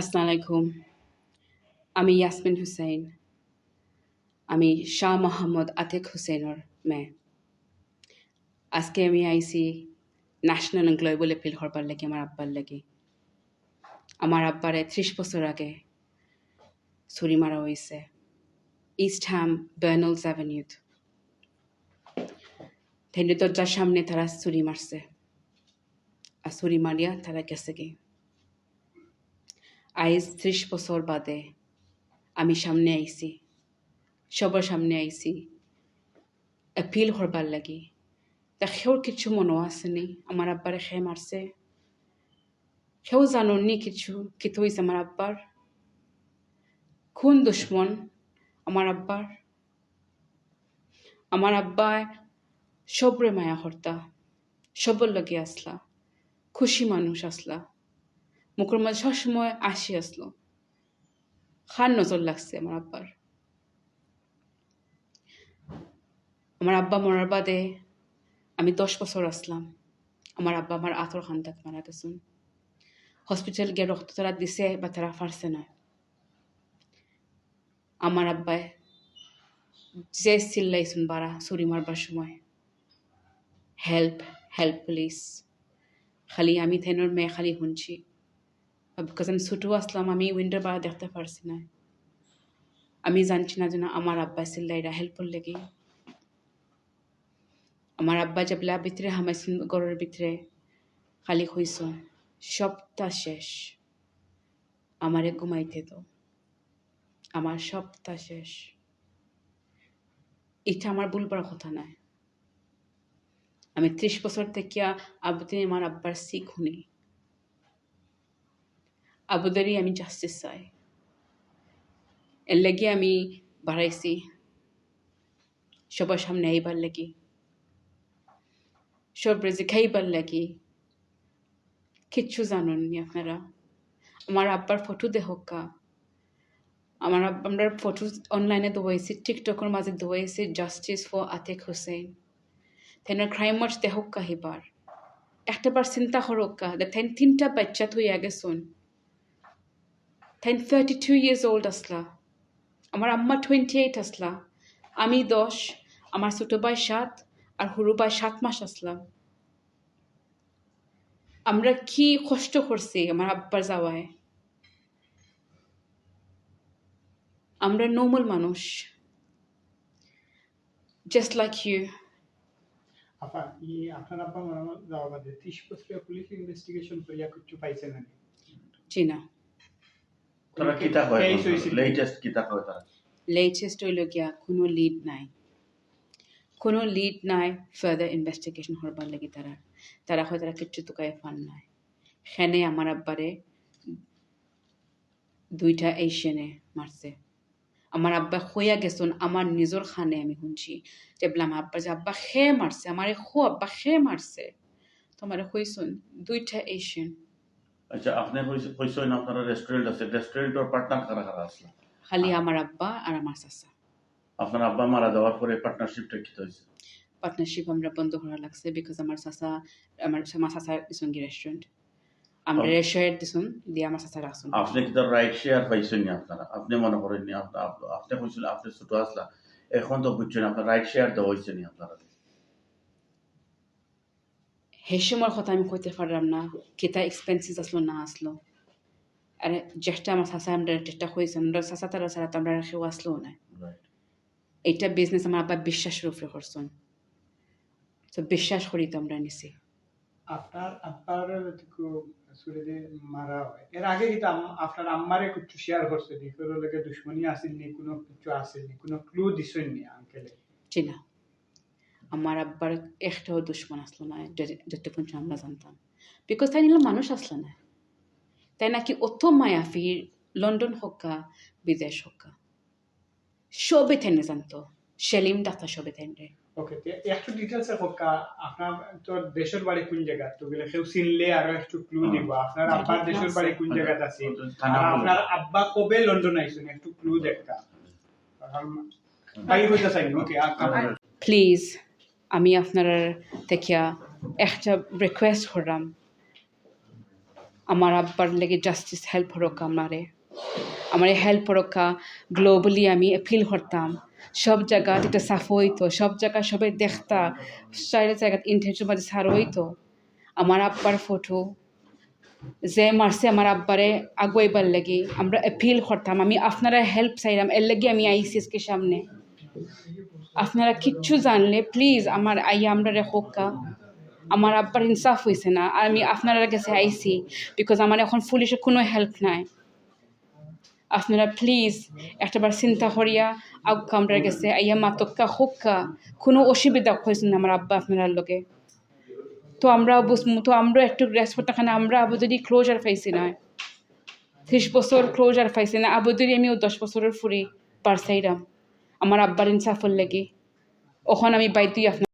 আসসালামু আলাইকুম আমি ইয়াসমিন হুসাইন। আমি শাহ মোহাম্মদ আতিক হুসেইনের মেয়ে। আজকে আমি আইছি ন্যাশনাল গ্লোবাল এপিল করবার লাগি, আমার আব্বার লাগি। আমার আব্বারে ত্রিশ বছর আগে ছুরি মারা হয়েছে ইস্ট হ্যাম বার্নলস অ্যাভিনিউত তেনে দরজার সামনে তারা ছুরি মারছে। আর ছুরি মারিয়া তারা গেছে গে আইজ ত্রিশ বছর বাদে আমি সামনে আইছি, সবার সামনে আইছি। এপিল করবার লাগি। তা সেওর কিছু মনো আসেনি আমার আব্বারে খে মারছে। সেও জাননি কিছু কিতো হয়েছে আমার আব্বার। খুন দুশ্মন আমার আব্বার? আমার আব্বা সবরে মায়া হর্তা, সবর লগে আসলা, খুশি মানুষ আসলা। মুখের মাঝে সবসময় আসি আসলো। খান নজর লাগছে আমার আব্বার। আমার আব্বা মরার বাদে আমি দশ বছর আসলাম। আমার আব্বা আমার আতর খান্দাত মারা গেছেন হসপিটাল গিয়ে রক্ত তারা দিছে বা তারা ফারছে না। আমার আব্বায় যে চিল্লাইছুন বারা ছুরি মারবার সময় হেল্প হেল্প পুলিশ খালি আমি থেনোর মেয়ে খালি শুনছি। বিকজ আমি ছোটো আসলাম আমি উইন্ডোর বারা দেখতে পারছি না। আমি জানছি না যেন আমার আব্বা চিল্লাইরা হেল্পর লেগে আমার আব্বা যেবেলা ভিতরে হামাইছেন ঘরের ভিতরে খালি হইছ সবটা শেষ। আমারে ঘুমাইতে তো আমার সবটা শেষ। এটা আমার বলবার কথা নয়। আমি ত্রিশ বছর থেকে আবুদিন আমার আব্বার শিখ শুনি আবুদারি আমি জাস্টিস চাই এর লেগে আমি বাড়াইছি সবার সামনে আইবার লাগি সব রেজে খাইবার লাগি কিচ্ছু জানেননি আপনারা আমার আব্বার ফটো দেখকা আমার আমরা ফটো অনলাইনে দোয়াইছি টিকটকের মাঝে দোয়াইছি জাস্টিস ফর আতেক হুসেন তেনার ক্রাইম মার্চ দেখকা হিবার একটা বার চিন্তা করক্কা তেন তিনটা বাচ্চা তুই আগে তেন থার্টি টু ইয়ার্স ওল্ড আসলা আমার আম্মা টোয়েন্টি এইট আসলা আমি দশ আমার ছোটো ভাই সাত আর সৰু ভাই সাত মাস আসলাম আমরা কি কষ্ট করছি আমার আব্বার যাওয়ায় আমরা নর্মাল মানুষ জাস্ট লাইক ইউ আপা ই আপনার আব্বা মারা যাওয়া বাদে ত্রিশ বছরের পুলিশ ইনভেস্টিগেশন করিয়া কিছু পাইছে না জি না তারা কিতা হয় লেটেস্ট কিতা হয় তারা? লেটেস্ট হইল গিয়া কোনো লিড নাই। কোনো লিড নাই ফার্দার ইনভেস্টিগেশন হরবার লাগি তারা। তারা হয় তারা কিচ্ছু তোকায় ফান নাই। সেনে আমার আব্বারে দুইটা এশিয়ানে মারছে। আমার আব্বা হইয়া গেছন আমার নিজের খানে আমি শুনছি। যে বলে আমার আব্বা যে আব্বা খে মারছে আমার খো আব্বা খে মারছে। তোমার হইছুন দুইটা এশিয়ান আচ্ছা আপনি কইছেন আপনার রেস্টুরেন্ট আছে। রেস্টুরেন্টের পার্টনার কারা কারা আসলো? খালি আমার আব্বা আর আমার চাচা। আপনার আব্বা মারা যাওয়ার পরে পার্টনারশিপটা কি হয়েছে? পার্টনারশিপ আমরা বন্ধ করা লাগছে বিকজ আমার চাচা আমার আমার চাচা কি রেস্টুরেন্ট আমরা. রেস্টুরেন্ট দিছুন দিয়ে আমার চাচা রাখছুন আপনি কি তার রাইট শেয়ার পাইছেন নি আপনারা? আপনি মনে করেন নি আপ- আপ- আপনি কইছিল আপনি ছোট আসলা। এখন তো বুঝছেন আপনার রাইট শেয়ার দেওয়া হয়েছে নি আপনারা। সেই সময়ের কথা আমি কইতে পারলাম না কেটা এক্সপেন্সিস আসলো না আসলো। আর যেটা আমার চাচা আমরা যেটা হয়েছে আমরা চাচা তারা ছাড়া তো আমরা কেউ আসলো না। এইটা বিজনেস আমার আব্বা বিশ্বাসের উপরে করছেন। তো বিশ্বাস করি তো আমরা নিছি। আপনার আব্বার সুরেদে মারা হয় এর আগে কিন্তু আপনার আম্মারে কিছু শেয়ার করছে নি কোনো লোকে দুশ্মনী আসেননি কোনো কিছু আসেনি কোনো ক্লু দিছেননি আঙ্কেলে জি না। আমার আব্বার একটাও দুশ্মন আসলো না যতক্ষণ আমরা জানতাম। বিকজ তাই নিলে মানুষ আসলো না। তাই নাকি অত মায়াফি লন্ডন হোকা বিদেশ হোকা সবে থেনে জানতো সেলিম ডাক্তার সবে থেনে ওকে একটু ডিটেলস হোকা আপনার তো দেশের বাড়ি কোন জায়গা? তো গেলে কেউ চিনলে আরও একটু ক্লু দিব আপনার আব্বার দেশের বাড়ি কোন জায়গাতে আছে? পুলিশ। আপনার আব্বা কবে লন্ডন আইছেন? একটু ক্লু দেখা বাইর হইতে চাই ওকে প্লিজ আমি আপনার থেকে একটা রিকোয়েস্ট করলাম। আমার আব্বার লেগে জাস্টিস হেল্প হরক্কা আমারে। আমার হেল্প হরক্কা গ্লোবালি আমি ফিল করতাম। সব জায়গা যেটা সাফ হইতো, সব জায়গা সবাই দেখতা, চাইলে জায়গা ইন্টারনেটের মাঝে সার হইতো। আমার আব্বার ফটো যে মারছে আমার আব্বারে আগুয়াইবার লাগি আমরা অ্যাপিল করতাম। আমি আপনারা হেল্প চাইলাম, এর লাগি আমি আইসিএসকে সামনে। আপনারা কিচ্ছু জানলে প্লিজ আমার আইয়া আমরা রেখোকা আমার আব্বার ইনসাফ হয়েছে না আর আমি আপনারা কাছে আইসি বিকজ আমার এখন পুলিশের কোনো হেল্প নাই। আপনারা প্লিজ একটাবার চিন্তা করিয়া আগুকা আমরা গেছে আইয়া মাতক্কা, হোক্কা। কোনো অসুবিধা হয়েছে না আমার আব্বা আপনার লগে। তো আমরা বুঝব তো আমরা একটু রেসপেক্ট খানে, আমরা আবু যদি ক্লোজার পাইছি না, ত্রিশ বছর ক্লোজার পাইছি না, আবু যদি আমিও দশ বছরের ফুরি পারসাইরাম আমার আব্বার ইনসাফর লেগে। ওখান আমি বাইতুই আপনার